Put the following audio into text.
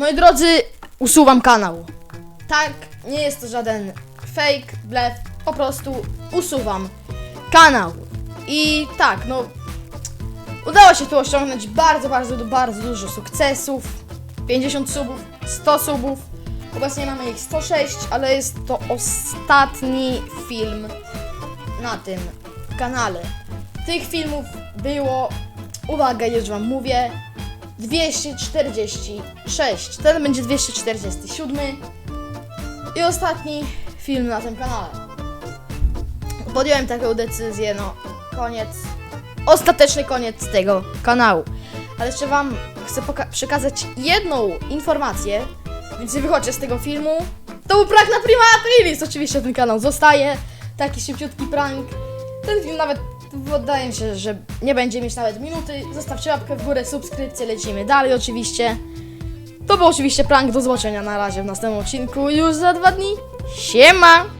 Moi drodzy, usuwam kanał. Tak, nie jest to żaden fake, blef, po prostu usuwam kanał. I tak, no, udało się tu osiągnąć bardzo, bardzo, bardzo dużo sukcesów. 50 subów, 100 subów. Obecnie mamy ich 106, ale jest to ostatni film na tym kanale. Tych filmów było, uwaga, już wam mówię, 246. Ten będzie 247 i ostatni film na tym kanale. Podjąłem taką decyzję, no koniec, ostateczny koniec tego kanału. Ale jeszcze wam chcę przekazać jedną informację, więc wychodźcie z tego filmu. To był prank na Prima Aprilis, oczywiście ten kanał zostaje, taki szybciutki prank. Ten film nawet wydaje mi się, że nie będzie mieć nawet minuty. Zostawcie łapkę w górę, subskrypcję, lecimy dalej oczywiście. To był oczywiście prank, do zobaczenia na razie w następnym odcinku już za dwa dni. Siema!